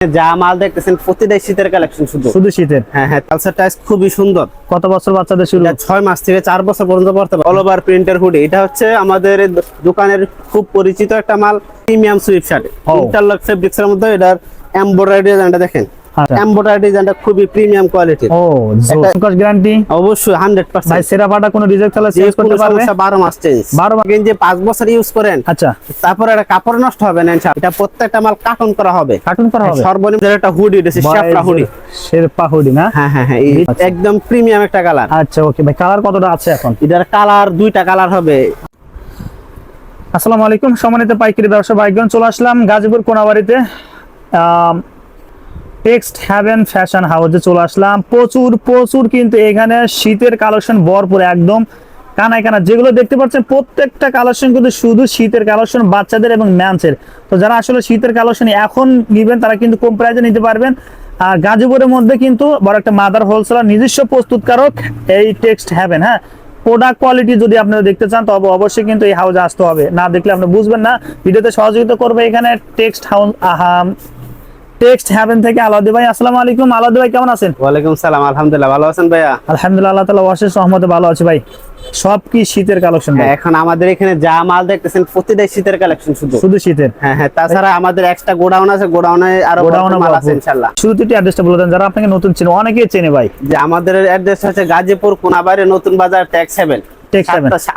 যা মাল দেখতেছেন প্রতিটাই শীতের কালেকশন শুধু। শুধু শীতের? হ্যাঁ হ্যাঁ কালচার টাইস খুবই সুন্দর। কত বছর বাচ্চাদের শুরু? ছয় মাস থেকে চার বছর পর্যন্ত পড়তে পারে। অল ওভার প্রিন্টের হুডি এটা হচ্ছে আমাদের দোকানের খুব পরিচিত একটা মাল premium sweatshirt. Interlock fabrics এর মধ্যে এটার এমব্রয়ডারি দেখেন। এমব্রয়ডারি ডিজাইনটা খুবই প্রিমিয়াম কোয়ালিটির ও একটা- গ্যারান্টি অবশ্যই হান্ড্রেড ভাই সেরা পাটা কোনো রিজেক্ট তাহলে চেঞ্জ করতে পারবে? বারো মাস চেঞ্জ 12 মাস। যে পাঁচ বছর ইউজ করেন আচ্ছা। তারপরে এটা কাপড় নষ্ট হবে না ইনশাআল্লাহ। এটা প্রত্যেকটা মাল কার্টন করা হবে। কার্টুন করা হবে? সর্বনিম্ন একটা হুডি এটা শ্যাপলা হুডি শেরপা হুডি না? হ্যাঁ হ্যাঁ হ্যাঁ আচ্ছা। একদম প্রিমিয়াম একটা কালার আচ্ছা ওকে ভাই কালার কতটা আছে এখন? এটার কালার দুইটা কালার হবে। আসসালামু আলাইকুম সম্মানিত পাইকারি ব্যবসা বাইকজন চলে আসলাম গাজীপুর কোনাবাড়িতে। টেক্সট হ্যাভেন ফ্যাশন হাউসে চলে আসলাম। প্রচুর প্রচুর কিন্তু এখানে শীতের কালেকশন ভরপুর একদম। কানায় কানা যেগুলো দেখতে পাচ্ছেন, প্রত্যেকটা কালেকশন কিন্তু শুধু শীতের কালেকশন বাচ্চাদের এবং ম্যান্সের তো যারা আসলে শীতের কালেকশন এখন নিবেন, তারা কিন্তু কম প্রাইজে নিতে পারবেন। আর গাজীপুরের মধ্যে কিন্তু বড় একটা মাদার হোলসেলার নিজস্ব প্রস্তুতকারক এই টেক্সট হ্যাভেন হ্যাঁ? প্রোডাক্ট কোয়ালিটি যদি আপনারা দেখতে চান, তবে অবশ্যই কিন্তু এই হাউসে আসতে হবে। না দেখলে আপনি বুঝবেন না। ভিডিওতে সহযোগিতা করবে এখানে টেক্সট হাউস আহাম টেক্সট হ্যাভেন থেকে আলাদি ভাই আসসালামু আলাইকুম। আলাদি ভাই কেমন আছেন? ওয়ালাইকুম সালাম আলহামদুলিল্লাহ ভালো আছেন ভাইয়া? আলহামদুলিল্লাহ আল্লাহ তালা অশেষ রহমতে ভালো আছে ভাই। সব কি শীতের কালেকশন হ্যাঁ, এখন আমাদের এখানে যা মাল দেখতেছেন প্রতিটাই শীতের কালেকশন শুধু। শুধু শীতের? হ্যাঁ হ্যাঁ তাছাড়া আমাদের এক্সট্রা গোডাউন আছে গোডাউনে আরও গোডাউনে মাল আছে ইনশাআল্লাহ। শুরুতে একটু অ্যাড্রেসটা বলে দেন যারা আপনাকে নতুন চেনে অনেকেই চেনে ভাই। যে আমাদের অ্যাড্রেস হচ্ছে গাজীপুর কোনাবাড়ি নতুন বাজার ট্যাক্স সেভেন Tax seven।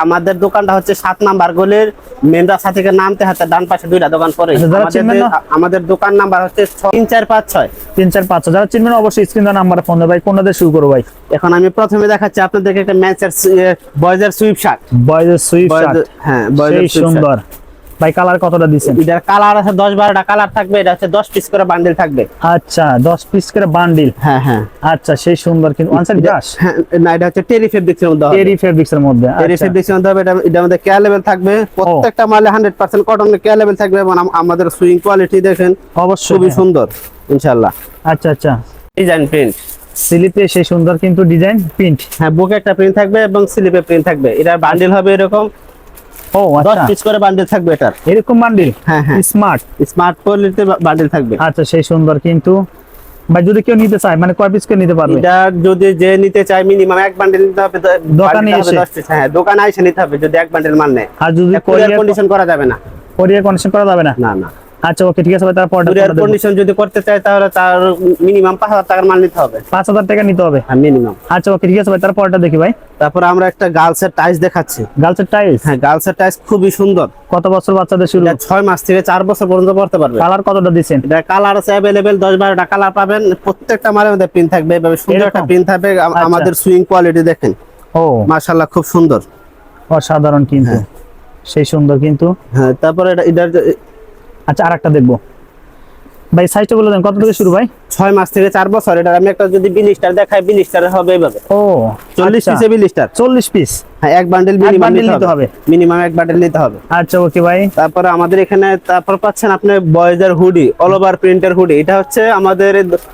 আমাদের দোকানটা হচ্ছে সাত নাম্বার গলির মেন রাস্তা থেকে নামতে হাতে ডান পাশে দুইটা দোকান পরে। আচ্ছা, আমাদের দোকান নাম্বার হচ্ছে তিন চার পাঁচ ছয়। তিন চার পাঁচ যারা চিনবেন অবশ্যই স্ক্রিন নাম্বারে ফোন ভাই। কোনটা দিয়ে শুরু করব ভাই। এখন আমি প্রথমে দেখাচ্ছি আপনাদেরকে একটা ম্যাচের বয়েজের সুইপ শার্ট বয়েজের সুইপ শার্ট হ্যাঁ বয়েজের সুইপ সুন্দর। ভাই কালার কতটা দিচ্ছেন? এটার কালার আছে দশ বারোটা কালার থাকবে এটা হচ্ছে দশ পিস করে বান্ডেল থাকবে। আচ্ছা দশ পিস করে বান্ডিল হ্যাঁ হ্যাঁ। আচ্ছা সেই সুন্দর কিন্তু ব্রাশ হ্যাঁ না এটা হচ্ছে টেরি ফেব্রিক্সের মধ্যে হবে। টেরি ফেব্রিক্স এর মধ্যে টেরি আচ্ছা। ফেব্রিক্সের মধ্যে হবে এটা কেয়ার লেভেল থাকবে। প্রত্যেকটা মালে হান্ড্রেড পার্সেন্ট কটনের কেয়ার লেভেল থাকবে এবং আমাদের সুইং কোয়ালিটি দেখেন অবশ্যই খুবই হ্যাঁ। সুন্দর ইনশাল্লাহ আচ্ছা আচ্ছা। ডিজাইন প্রিন্ট স্লিপে সেই সুন্দর কিন্তু ডিজাইন প্রিন্ট হ্যাঁ বুকে একটা প্রিন্ট থাকবে এবং স্লিপে প্রিন্ট থাকবে। এটা বান্ডিল হবে এরকম ও আচ্ছা আচ্ছা। পিস করে বান্ডেল থাকবে এটার। এরকম বান্ডেল হ্যাঁ হ্যাঁ। স্মার্ট স্মার্ট কোয়ালিটিতে বান্ডেল থাকবে। আচ্ছা সেই সুন্দর কিন্তু। ভাই যদি কেউ নিতে চায় মানে কয় পিস করে নিতে পারবে? এটা যদি যে নিতে চায় মিনিমাম এক বান্ডেল নিতে হবে দোকানে এসে? হ্যাঁ দোকানে এসে নিতে হবে যদি এক বান্ডেল মান নেয়। আর যদি কোরিয়ার কন্ডিশন করা যাবে না। কোরিয়ার কন্ডিশন করা যাবে না? না না। আচ্ছা ওকে ঠিক আছে ভাই তারপর কুরিয়ার কন্ডিশন যদি করতে চাই তাহলে তার মিনিমাম পাঁচ হাজার টাকার মাল নিতে হবে। পাঁচ হাজার টাকা নিতে হবে? হ্যাঁ মিনিমাম আচ্ছা ওকে ঠিক আছে ভাই তারপরটা দেখি ভাই। তারপর আমরা একটা গার্লসের টাইস দেখাচ্ছি। গার্লসের টাইলস হ্যাঁ গার্লসের টাইস খুবই সুন্দর। কত বছর বাচ্চাদের শুরু? এটা ছয় মাস থেকে চার বছর পর্যন্ত পড়তে পারবে। কালার কতটা দিচ্ছেন? এটা কালার আছে অ্যাভেলেবেল দশ বারোটা কালার পাবেন। প্রত্যেকটা মালের মধ্যে প্রিন্ট থাকবে এভাবে সুন্দর একটা প্রিন্ট থাকবে। আচ্ছা। আমাদের সুইং কোয়ালিটি দেখেন। ও। মাশাল্লাহ খুব সুন্দর। অসাধারণ কিন্তু। হ্যাঁ। সেই সুন্দর কিন্তু। হ্যাঁ তারপর এটা আচ্ছা আর একটা দেখব। ভাই সাইজটা বলে দেন কত থেকে শুরু ভাই? ছয় মাস থেকে চার বছর এটা আমি একটা যদি বিলিস্টার দেখাই বিলিস্টার হবে এভাবে। ও চল্লিশ পিসে বিলিস্টার চল্লিশ পিস হ্যাঁ এক বান্ডেল মিনিমাম নিতে হবে। মিনিমাম এক বান্ডেল নিতে হবে। আচ্ছা ওকে ভাই। তারপরে আমাদের এখানে তারপর পাচ্ছেন আপনি বয়েজের হুডি অল ওভার প্রিন্টের হুডি এটা হচ্ছে আমাদের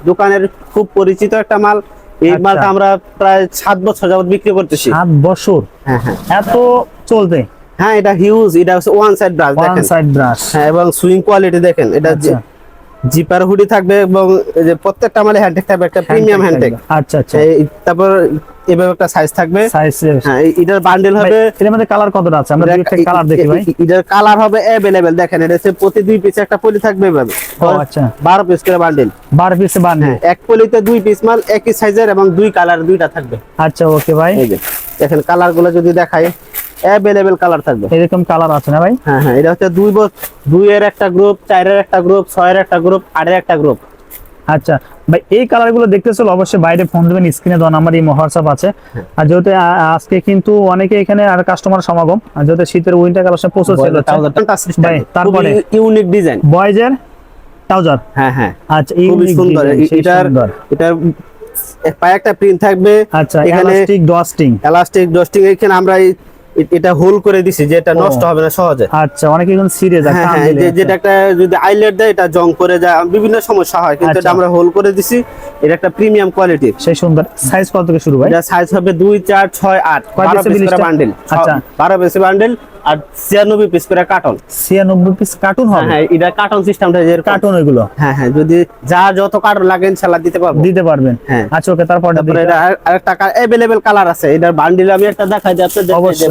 দোকানের খুব পরিচিত একটা মাল। এই আচ্ছা। মালটা আমরা প্রায় সাত বছর যাবত বিক্রি করতেছি। সাত বছর? হ্যাঁ হ্যাঁ। এত চলতে হ্যাঁ এটা হিউজ এটা হচ্ছে ওয়ান সাইড ব্রাশ ওয়ান দেখেন। সাইড ব্রাশ হ্যাঁ এবং সুইং কোয়ালিটি দেখেন এটা আচ্ছা। জিপার হুডি থাকবে এবং এই যে প্রত্যেকটা মালে হ্যান্ডটেক থাকবে একটা প্রিমিয়াম হ্যান্ডটেক আচ্ছা আচ্ছা। তারপর এভাবে একটা সাইজ থাকবে। সাইজ হ্যাঁ এটার বান্ডেল হবে এর মধ্যে কালার কতটা আছে? আমরা একটা কালার দেখি ভাই। এটার কালার হবে অ্যাভেলেবেল দেখেন এটা হচ্ছে প্রতি দুই পিস একটা পলি থাকবে এভাবে। ও আচ্ছা। বারো পিস করে বান্ডেল বারো পিস বান্ডিল হ্যাঁ এক পলিতে দুই পিস মাল একই সাইজের এবং দুই কালার দুইটা থাকবে। আচ্ছা ওকে ভাই। এই যে দেখেন কালারগুলো যদি দেখাই। অ্যাভেলেবেল কালার থাকবে। এরকম কালার আছে না ভাই? হ্যাঁ হ্যাঁ এটা হচ্ছে দুই দুই এর একটা গ্রুপ চারের একটা গ্রুপ ছয়ের একটা গ্রুপ আটের একটা গ্রুপ আচ্ছা ভাই এই কালারগুলো দেখতে চলো অবশ্যই বাইরে ফোন দেবেন স্ক্রিনে দেওয়া নাম্বার এই হোয়াটসঅ্যাপ আছে। হ্যাঁ। আর যেহেতু আজকে কিন্তু অনেকে এখানে আর কাস্টমার সমাগম আর যেহেতু শীতের উইন্টার কালেকশন প্রচুর সেল হচ্ছে। ভাই, তারপরে? ইউনিক ডিজাইন বয়েজের ট্রাউজার হ্যাঁ হ্যাঁ। আচ্ছা unique সুন্দর। এটার পায়ে একটা প্রিন্ট থাকবে। আচ্ছা এখানে এলাস্টিক ডস্টিং এলাস্টিক ডস্টিং এখানে আমরা এই- এটা হোল করে দিছি যে এটা নষ্ট হবে না সহজে। আচ্ছা অনেকে এখন সিরে যায় হ্যাঁ যে- যেটা একটা যদি আইলেট দেয় এটা জং করে যায় বিভিন্ন সমস্যা হয় কিন্তু এটা আচ্ছা। আমরা হোল করে দিছি। এটা একটা প্রিমিয়াম কোয়ালিটি সেই সুন্দর। সাইজ কত থেকে শুরু হয় এটা সাইজ হবে দুই চার ছয় আট কয় বারো piece পিস বান্ডেল আচ্ছা। বারো পিস বান্ডেল আর ছিয়ানব্বই পিস করে কার্টন ছিয়ানব্বই পিস কার্টুন হ্যাঁ হবে? হ্যাঁ এটা কার্টন সিস্টেমটা যে কার্টুন ওইগুলো হ্যাঁ হ্যাঁ যদি যা যত কার্টন লাগে ইনশাল্লাহ দিতে পারব। দিতে পারবেন। হ্যাঁ। আচ্ছা ওকে তারপর তারপরে এটা আরেকটা অ্যাভেলেবেল কালার আছে। এটার বান্ডিল আমি একটা দেখাই দিই আপনাদের অবশ্যই।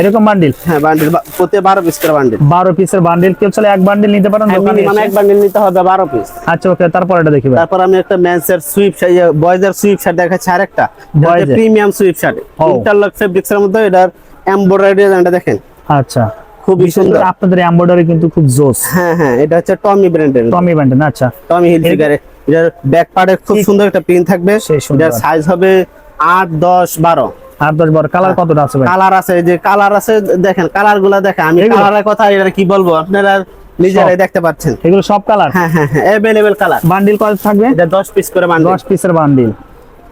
এরকম বান্ডিল হ্যাঁ বান্ডিল প্রতি বারো পিস করে বান্ডিল বারো পিসের বান্ডিল কেউ চলে এক বান্ডিল নিতে পারেন দোকানে মিনিমাম এসে। এক বান্ডিল নিতে হবে বারো পিস আচ্ছা ওকে তারপর এটা দেখি তারপর আমি একটা মেন্সের সুইপ বয়েজের সুইপ শার্ট দেখাচ্ছি আরেকটা। Premium sweatshirt interlock fabrics এর মধ্যে এটার এমব্রয়ডারি দেখেন। আচ্ছা। খুবই সুন্দর। আপনাদের এমব্রয়ডারি কিন্তু খুব জোস। হ্যাঁ হ্যাঁ এটা হচ্ছে টমি ব্র্যান্ডের টমি ব্যান্ডেন আচ্ছা। টমি হিলফিগারের এটার ব্যাক পার্টে খুব সুন্দর একটা প্রিন্ট থাকবে। এটার সাইজ হবে আট দশ বারো। আট দশ বারো। কালার কতটা আছে কালার আছে যে কালার আছে দেখেন কালারগুলা দেখেন। আমি কালারের কথা এটা কি বলব? আপনারা নিজেরাই দেখতে পাচ্ছেন। এগুলো সব কালার হ্যাঁ হ্যাঁ হ্যাঁ অ্যাভেলেবেল কালার বান্ডিল কত থাকবে? এটা দশ পিস করে বান্ডিল দশ পিসের বান্ডিল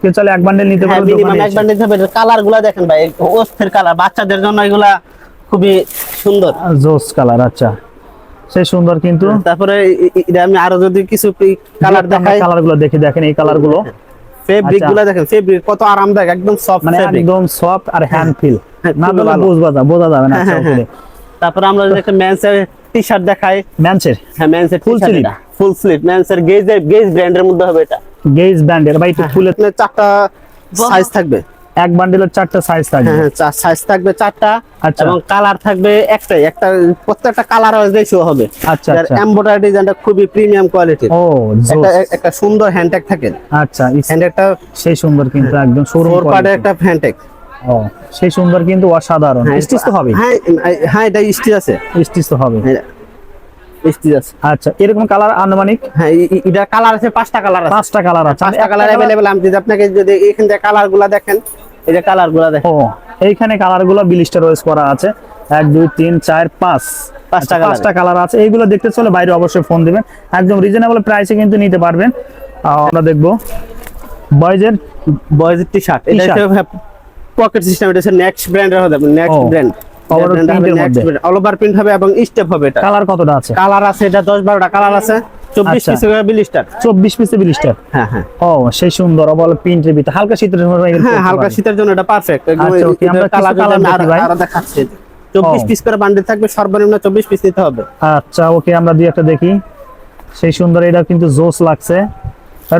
কেউ চলে এক বান্ডিল নিতে হ্যাঁ পারবে এক বান্ডিল হবে কালারগুলা দেখেন ভাই অস্থির কালার বাচ্চাদের জন্য এগুলা খুবই সুন্দর। জোস কালার আচ্ছা। সেই সুন্দর কিন্তু। তারপরে এ- এটা আমি আরও যদি কিছু কালার দেখাই। কালারগুলো দেখে দেখেন এই কালারগুলো ফেব্রিক আচ্ছা। গুলা দেখেন ফেব্রিক কত আরামদায়ক একদম সফট মানে একদম সফট আর হ্যান্ড ফিল হ্যাঁ, না। বুঝবা যা- বোঝা যাবে না হ্যাঁ, আচ্ছা হ্যাঁ, তারপরে আমরা যদি একটা মেন্সের টি শার্ট দেখাই। ম্যানচের হ্যাঁ মেন্সের ফুল স্লিভ ফুল স্লিভ মেন্সের গেজ গেজ ব্র্যান্ডের মধ্যে হবে এটা। গেজ ব্যান্ডের বা একটু ফুলে চারটা সাইজ থাকবে। এক বান্ডিলের চারটা সাইজ থাকবে। হ্যাঁ হ্যাঁ সাইজ থাকবে চারটা। আচ্ছা। এবং কালার থাকবে একটাই একটা প্রত্যেকটা কালার রেশিও হবে। আচ্ছা আচ্ছা। এমব্রয়ডারি ডিজাইনটা খুবই প্রিমিয়াম কোয়ালিটির ও একটা একটা সুন্দর হ্যান্ডটেক থাকে। আচ্ছা ইস- হ্যান্ডটেকটা সেই সুন্দর কিন্তু একদম শোরুম ফোর পার্টের একটা হ্যান্ডটেক ও সেই সুন্দর কিন্তু অসাধারণ। স্টিচ তো হবে হ্যাঁ হ্যাঁ এটা স্টিচ আছে। স্টিচ তো হবে আছে। আচ্ছা এরকম কালার আনুমানিক? হ্যাঁ এ- এ- এটা কালার আছে পাঁচটা কালার আছে। পাঁচটা কালার আছে। পাঁচটা কালার অ্যাভেলেবল আমি যদি আপনাকে যদি এখান থেকে কালারগুলা দেখেন এই যে কালারগুলা দেখেন। ও এইখানে কালারগুলো বিলিস্টার রয়েছে করা আছে। এক দুই তিন চার পাঁচ। পাঁচটা আচ্ছা, পাঁচটা কালার আছে। এইগুলো দেখতে চলে বাইরে অবশ্যই ফোন দিবেন। একদম রিজনেবল প্রাইসে কিন্তু নিতে পারবেন। আমরা দেখব। বয়েজের বয়েজের টি শার্ট এটা হচ্ছে পকেট সিস্টেম এটা হচ্ছে নেক্সট ব্র্যান্ডের হবে next brand. All over print হবে এবং স্টেপ হবে এটা। কালার কতটা আছে? কালার আছে এটা দশ বারোটা কালার আছে। আচ্ছা। পিসে হ্যাঁ হ্যাঁ। ও সেই সুন্দর। অবল প্রিন্টের ভিতরে। হালকা শীতের সময় হ্যাঁ হালকা শীতের জন্য এটা পারফেক্ট আচ্ছা, okay, আমরা কিছু colour দেখি ভাই। আরও দেখাচ্ছি চব্বিশ ও। পিস করে বান্ডিল থাকবে সর্বনিম্ন চব্বিশ পিস নিতে হবে। আচ্ছা ওকে আমরা দুই একটা দেখি। সেই সুন্দর এটা কিন্তু জোস লাগছে।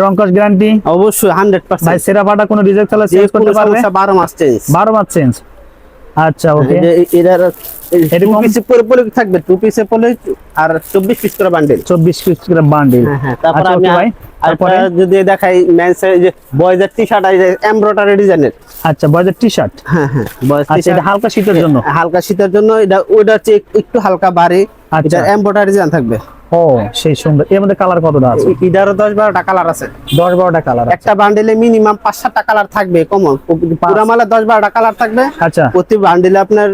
রংকশ গ্যারান্টি অবশ্যই হান্ড্রেড ভাই সেরা পাটা কোনো রিজেক্ট তাহলে চেঞ্জ করতে পারবে? সমস্যা বারো মাস চেঞ্জ বারো মাস চেঞ্জ আচ্ছা ওকে টু পিসে থাকবে টু পিসে আর চব্বিশ পিস করে বান্ডিল চব্বিশ পিস করে বান্ডিল হ্যাঁ হ্যাঁ তারপর আচ্ছা আমি ভাই তারপরে? যদি দেখাই মেন্সের যে বয়েজের টি শার্ট আছে এমব্রয়ডারি ডিজাইনের। আচ্ছা বয়েজের টি শার্ট হ্যাঁ হ্যাঁ বয়েজ আচ্ছা এটা হালকা শীতের জন্য? হালকা শীতের জন্য এটা হচ্ছে একটু হালকা ভারী আচ্ছা। এটা এমব্রয়ডারি ডিজাইন থাকবে। ও সেই সুন্দর। এর মধ্যে কালার কতটা আছে? এটারও দশ বারোটা কালার আছে। দশ বারোটা কালার একটা বান্ডিলে মিনিমাম পাঁচ সাতটা কালার থাকবে কমন পুরা মালে দশ বারোটা কালার থাকবে। আচ্ছা। প্রতি বান্ডিলে আপনার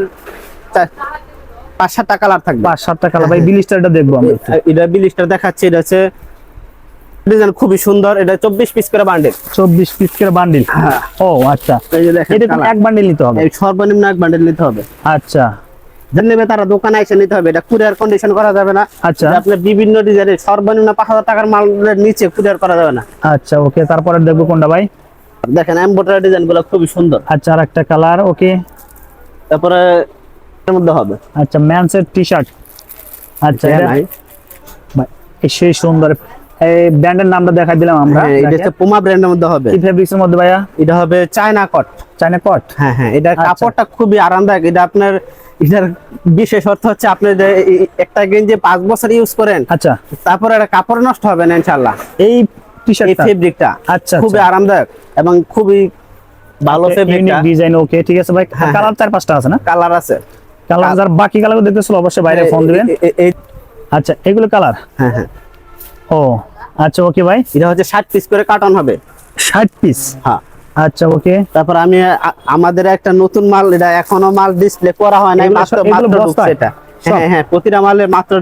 পাঁচ সাতটা কালার থাকবে। পাঁচ সাতটা কালার ভাই বিলিস্টারটা দেখব আমরা এটা বিলিস্টার দেখাচ্ছে এটা হচ্ছে ডিজাইন খুবই সুন্দর এটা চব্বিশ পিস করে বান্ডিল চব্বিশ পিস করে বান্ডিল হ্যাঁ। ও আচ্ছা। এটা এক বান্ডিল নিতে হবে? সর্বনিম্ন এক বান্ডিল নিতে হবে। আচ্ছা। নেবে তারা দোকানে এসে নিতে হবে। এটা কুরিয়ার কন্ডিশন করা যাবে না। আচ্ছা। এটা আপনার বিভিন্ন ডিজাইনের সর্বনিম্ন পাঁচ হাজার টাকার মালের নিচে কুরিয়ার করা যাবে না। আচ্ছা ওকে। তারপরে দেখব কোনটা ভাই? দেখেন এমব্রয়ডারি ডিজাইনগুলো খুবই সুন্দর। আচ্ছা আর একটা কালার ওকে। তারপরে এর মধ্যে হবে। আচ্ছা ম্যানসের টি শার্ট আচ্ছা হ্যাঁ, ভাই। সেই সুন্দর ব্র্যান্ডের নামটা দেখাই দিলাম আমরা। হ্যাঁ, এটা হচ্ছে পুমা ব্র্যান্ডের মধ্যে হবে। কি ফেব্রিক্সের মধ্যে ভাইয়া? এটা হবে চায়না কট চাইনা কট হ্যাঁ হ্যাঁ এটার আচ্ছা। কাপড়টা খুবই আরামদায়ক। এটা আপনার এটার বিশেষ অর্থ হচ্ছে আপনি একটা গেঞ্জি পাঁচ বছর ইউজ করেন আচ্ছা। তারপরে এটা কাপড় নষ্ট হবে না ইনশাল্লাহ এই টি? ফেব্রিকটা আচ্ছা, খুবই আচ্ছা। আরামদায়ক এবং খুবই ভালো ফেব্রিকটা ডিজাইন ওকে ঠিক আছে ভাই। হ্যাঁ, কালার চার পাঁচটা আছে না? কালার আছে। কালার বাকি কালার দেখতেছিল অবশ্যই বাইরে ফোন দিবেন। আচ্ছা এগুলো কালার হ্যাঁ হ্যাঁ। ও আচ্ছা ওকে ভাই এটা হচ্ছে ষাট পিস করে কার্টন হবে। ষাট পিস হ্যাঁ। আচ্ছা ওকে তারপর আমি আমাদের একটা নতুন মাল এটা এখনও মাল ডিসপ্লে করা হয় না এগুলো মাত্র মাত্র ঢুকছে এটা। হ্যাঁ হ্যাঁ প্রতিটা মালের মাত্র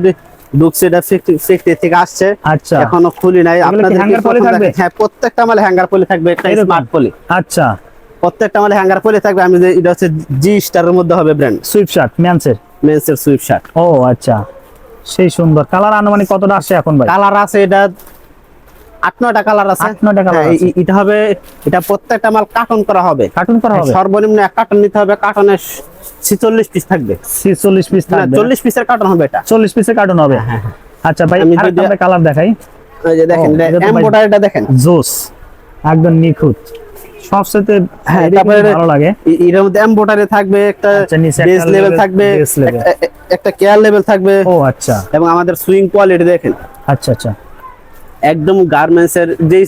ঢুকছে এটা ফ্যাক্টরি থেকে আসছে। আচ্ছা। এখনও খুলি নাই। আপনাদের hanger পলি থাকবে? হ্যাঁ প্রত্যেকটা মালে হ্যাঙ্গার পলি থাকবে একটা? Smart poly. আচ্ছা। প্রত্যেকটা মালে হ্যাঙ্গার পলি থাকবে। আমি যে এটা হচ্ছে জি স্টারের মধ্যে হবে ব্র্যান্ড সুইপ শার্ট ম্যানসের মেন্সের সুইপ শার্ট ও আচ্ছা। সেই সুন্দর। কালার আনুমানিক কতটা আসছে এখন ভাই? কালার আছে এটা আট নয়টা কালার আছে। আট নয়টা colour হ্যাঁ, আছে। এ- এটা হবে এটা প্রত্যেকটা মাল কার্টন করা হবে। কার্টুন করা হবে? সর্বনিম্ন এক কার্টন নিতে হবে কার্টনে ছিচল্লিশ পিস থাকবে। ছিচল্লিশ পিস থাকবে। চল্লিশ পিসের কার্টন হবে এটা। চল্লিশ পিসের কার্টুন হবে? হ্যাঁ, আচ্ছা ভাই আমি যদি- কালার দেখাই। এই যে দেখেন এম্বোটারিটা দেখেন। জোস। একদম নিখুঁত। সবচেয়ে হ্যাঁ, তারপরে- ভালো লাগে। এ- এটার মধ্যে এম্বোটারি থাকবে একটা আচ্ছা, বেস লেভেল থাকবে একটা- কেয়ার লেভেল থাকবে। ও আচ্ছা। এবং আমাদের সুইং কোয়ালিটি দেখেন। আচ্ছা আচ্ছা। একদম গার্মেন্টস এর যে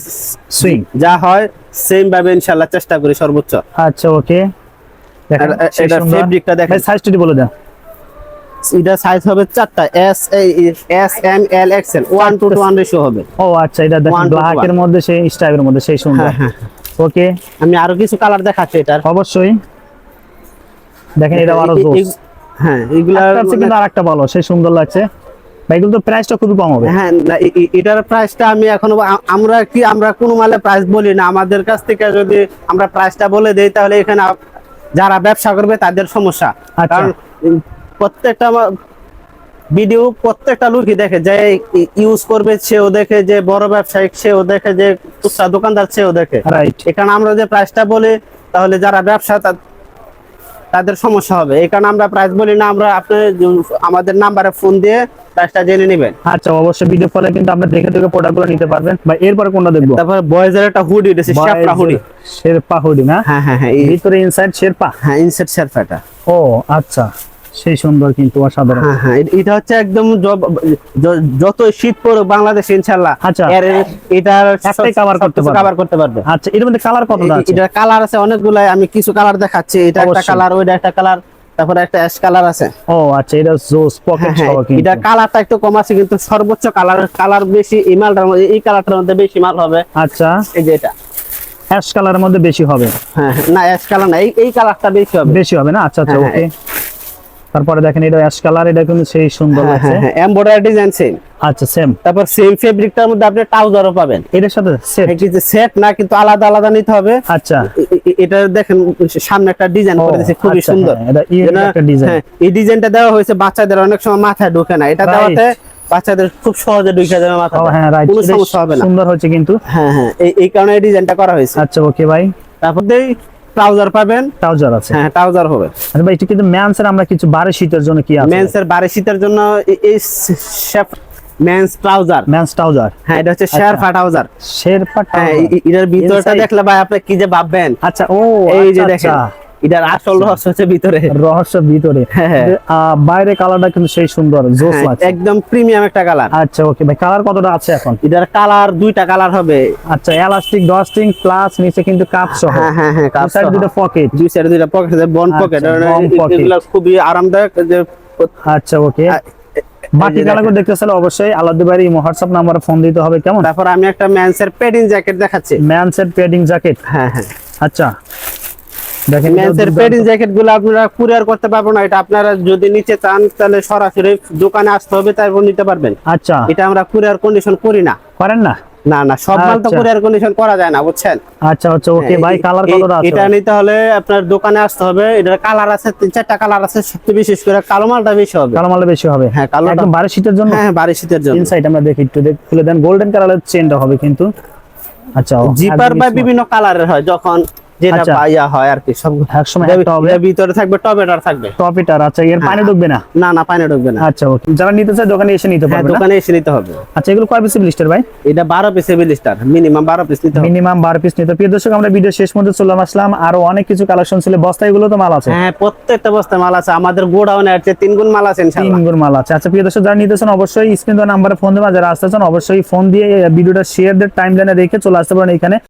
সুইং যা হয় সেম ভাবে ইনশাআল্লাহ চেষ্টা করি সর্বোচ্চ। আচ্ছা ওকে। সুন্দর। দেখেন। সাইজটা বলে এটা সাইজ হবে চারটা। S S M L XL one two two one ratio হবে। ও আচ্ছা এটা দেখেন ব্ল্যাক এর মধ্যে সেই স্টাইলের মধ্যে সেই সুন্দর। হ্যাঁ, হ্যাঁ। ওকে আমি আরও কিছু কালার দেখাচ্ছি এটার। অবশ্যই। দেখেন এটা আরও জোস। হ্যাঁ এগুলা চেয়ে কিন্তু আরেকটা ভালো সেই সুন্দর লাগছে। ভাই এগুলো তো প্রাইসটা খুবই কম হবে। হ্যাঁ এটার প্রাইসটা আমি এখনও আমরা কি আমরা কোনো মালে প্রাইস বলি না। আমাদের কাছ থেকে যদি আমরা প্রাইসটা বলে দেই তাহলে এখানে যারা ব্যবসা করবে তাদের সমস্যা। আচ্ছা। কারণ প্রত্যেকটা ভিডিও প্রত্যেকটা লোকই দেখে যে ইউজ করবে সেও দেখে যে বড় ব্যবসায়িক সেও দেখে যে খুচরা দোকানদার সেও দেখে। রাইট এখানে আমরা যে প্রাইসটা বলি তাহলে যারা ব্যবসা তাদের সমস্যা হবে। এই কারণে আমরা প্রাইস বলি না আমরা আপনি আমাদের নাম্বারে ফোন দিয়ে প্রাইসটা জেনে নেবেন। আচ্ছা অবশ্যই ভিডিও কলে কিন্তু আপনি দেখে দেখে প্রোডাক্টগুলো নিতে পারবেন। ভাই এরপরে কোনটা দেখব? তারপরে বয়েজের একটা হুডি উঠেছে শ্যাপলা হুডি শেরপা হুডি না? হ্যাঁ হ্যাঁ হ্যাঁ এই- ভিতরে ইনসাইড শেরপা হ্যাঁ ইনসেট শ্যারফাটা ও আচ্ছা। সেই সুন্দর কিন্তু অসাধারণ। হ্যাঁ হ্যাঁ এটা হচ্ছে একদম যত শীত পড়ুক বাংলাদেশে ইনশাল্লাহ আচ্ছা। এর এটার একটাই cover করতে পারবে। কভার করতে পারবে। আচ্ছা এর মধ্যে কালার কতটা আছে? এটার কালার আছে অনেকগুলাই আমি কিছু কালার দেখাচ্ছি। এটা একটা কালার ওইটা একটা কালার তারপরে একটা অ্যাশ কালার আছে। ও আচ্ছা এটা জোস পকেট হ্যাঁ, সহ কিন্তু। এটা কালারটা একটু কম আছে কিন্তু সর্বোচ্চ কালার কালার বেশি এই মালটার মধ্যে এই কালারটার মধ্যে বেশি মাল হবে। আচ্ছা। এই যে এটা। অ্যাশ কালারের মধ্যে বেশি হবে। হ্যাঁ না অ্যাশ কালার না এই এই কালারটা বেশি হবে। বেশি হবে না? আচ্ছা আচ্ছা ওকে তারপরে দেখেন এটা অ্যাশ কালার এটা কিন্তু সেই সুন্দর হ্যাঁ লাগছে। হ্যাঁ হ্যাঁ এমব্রয়ডারি ডিজাইন সেম আচ্ছা সেম তারপর সেম ফেব্রিকটার মধ্যে আপনি ট্রাউজারও পাবেন। এটার সাথে সেট কিন্তু সেট না কিন্তু আলাদা আলাদা নিতে হবে। আচ্ছা। এটা দেখেন সামনে একটা ডিজাইন করে দিয়েছে আচ্ছা, সুন্দর। হ্যাঁ, এটা যেটা- একটা design। হ্যাঁ, এই ডিজাইনটা দেওয়া হয়েছে বাচ্চাদের অনেক সময় মাথায় ঢোকে না। এটা দেওয়াতে বাচ্চাদের খুব সহজে ঢুকে যাবে মাথা হ্যাঁ রাইট কোনো সমস্যা হবে না। সুন্দর হচ্ছে কিন্তু। হ্যাঁ হ্যাঁ এই- কারণে এই ডিজাইনটা করা হয়েছে। আচ্ছা ওকে ভাই তারপর ট্রাউজার পাবেন। ট্রাউজার আছে। হ্যাঁ ট্রাউজার হবে। আচ্ছা ভাই এটা কিন্তু ম্যানসের আমরা কিছু বারে শীতের জন্য কি আছে? মেন্স এর বারে শীতের জন্য এই শেফ মেন্স ট্রাউজার। Men's trouser. হ্যাঁ এটা হচ্ছে শেয়ার ফা ট্রাউজার। শেরপা হ্যাঁ trouser। এটার ভিতরটা দেখলে ভাই আপনি কি যে ভাববেন? আচ্ছা ও এই যে আচ্ছা, দেখেন। আচ্ছা। এটার আসল রহস্য হচ্ছে ভিতরে। রহস্য ভিতরে। হ্যাঁ, হ্যাঁ। বাইরে কালারটা কিন্তু সেই সুন্দর জোস হ্যাঁ, লাগছে। একদম প্রিমিয়াম একটা কালার আচ্ছা ওকে ভাই কালার কতটা আছে এখন? এটার কালার দুইটা কালার হবে। আচ্ছা এলাস্টিক ডস্টিং প্লাস নিচে কিন্তু কাপ সহ। হ্যাঁ হ্যাঁ সাইড দুটো পকেট দুই সাইডে দুইটা পকেট আছে বন আচ্ছা, পকেট এগুলো খুবই আরামদায়ক যে আচ্ছা ওকে বাকি কালারগুলো দেখতে চাইলে অবশ্যই। আলাদা বাড়ি হোয়াটসঅ্যাপ নাম্বারে ফোন দিতে হবে কেমন? তারপর আমি একটা ম্যান্সের পেডিং জ্যাকেট দেখাচ্ছি। ম্যানসের পেডিং জ্যাকেট হ্যাঁ হ্যাঁ। আচ্ছা। দেখেন ম্যান্সের পেডিং জ্যাকেটগুলো আপনারা কুরিয়ার করতে পারবেন না এটা আপনারা যদি নিতে চান তাহলে সরাসরি দোকানে আসতে হবে তারপর নিতে পারবেন। আচ্ছা। এটা আমরা কুরিয়ার কন্ডিশন করি না। করেন না? না না সব মাল তো আচ্ছা। কুরিয়ার কন্ডিশন করা যায় না বুঝছেন? আচ্ছা আচ্ছা ওকে ভাই এই- কালার কতটা আছে এটা নিতে হলে আপনার দোকানে আসতে হবে এটার কালার আছে তিন চারটা কালার আছে সবচেয়ে বিশেষ করে কালো মালটা বেশি হবে। কালো মালে বেশি হবে? হ্যাঁ, কালোটা- একদম বারে শীতের জন্য? হ্যাঁ বাড়ি শীতের জন্য। ইনসাইড আমরা দেখি একটু দেখ খুলে দেন গোল্ডেন কালারের চেনটা হবে কিন্তু। আচ্ছা জিপার বা বিভিন্ন কালারের হয় যখন যেটা আচ্ছা। পাইয়া হয় আর কি সব একসময় ভিতরে থাকবে টবেটার থাকবে। টপিটার আচ্ছা এর পানি ঢুকবে না? না না পানি ঢুকবে না। আচ্ছা ওকে। যারা নিতে চায় দোকানে এসে নিতে হ্যাঁ পারবে দোকানে এসে নিতে হবে। আচ্ছা এগুলো কয় পিস লিস্টের ভাই? এটা বারো পিস এবিল স্টার মিনিমাম বারো পিস নিতে হবে। মিনিমাম বারো পিস নিতে প্রিয় দর্শক আমরা ভিডিও শেষ চলে আসলাম। আরও অনেক কিছু কালেকশন ছিল। বস্তা এগুলো তো মাল আছে? হ্যাঁ প্রত্যেকটা বস্তা মাল আছে। আমাদের গোডাউনে আছে তিন গুণ মাল আছে তিন গুণ মাল আছে। আচ্ছা প্রিয় দর্শক যারা নিতেছেন অবশ্যই স্ক্রিন নাম্বারে ফোন দেবেন। যারা আসতেছেন অবশ্যই ফোন দিয়ে ভিডিওটা শেয়ার টাইম লাইনে রেখে চলে আসতে পারেন এখানে।